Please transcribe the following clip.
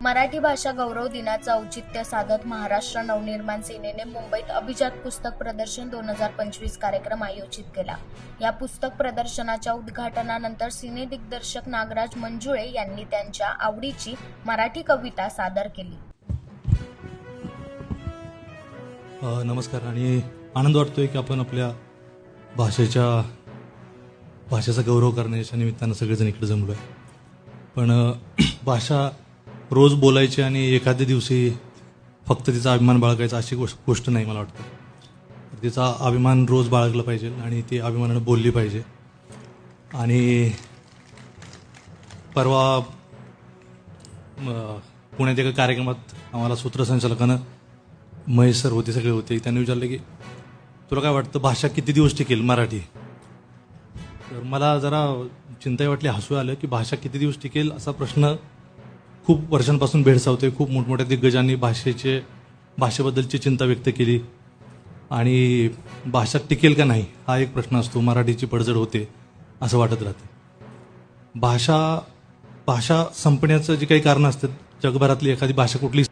मराठी भाषा गौरव दिनाचं औचित्य साधत महाराष्ट्र नवनिर्माण सेनेने मुंबईत अभिजात पुस्तक प्रदर्शन दोन हजार पंचवीस कार्यक्रम आयोजित केला. या पुस्तक प्रदर्शनाच्या उद्घाटनानंतर सिने दिग्दर्शक नागराज मंजुळे यांनी त्यांच्या आवडीची मराठी कविता सादर केली. नमस्कार. आणि आनंद वाटतोय की आपण आपल्या भाषेच्या भाषेचा गौरव करण्याच्या निमित्तानं सगळेजण इकडे जमलो आहे पण भाषा रोज बोलायची आणि एखाद्या दिवशी फक्त तिचा अभिमान बाळगायचा अशी गोष्ट गोष्ट नाही मला वाटतं. तिचा अभिमान रोज बाळगला पाहिजे आणि ती अभिमानानं बोलली पाहिजे. आणि परवा पुण्यात एका कार्यक्रमात आम्हाला सूत्रसंचालकानं महेश सर होते सगळे होते. त्यांनी विचारलं की तुला काय वाटतं भाषा किती दिवस टिकेल मराठी? तर मला जरा चिंताही वाटली हसू आलं की भाषा किती दिवस टिकेल असा प्रश्न खूप वर्षांपासून भेडसावते खूप मोठमोठ्या दिग्गजांनी भाषेचे भाषेबद्दलची चिंता व्यक्त केली. आणि भाषा टिकेल का नाही हा एक प्रश्न असतो. मराठीची पडझड होते असं वाटत राहते. भाषा भाषा संपण्याचं जी काही कारणं असतात जगभरातली एखादी भाषा कुठली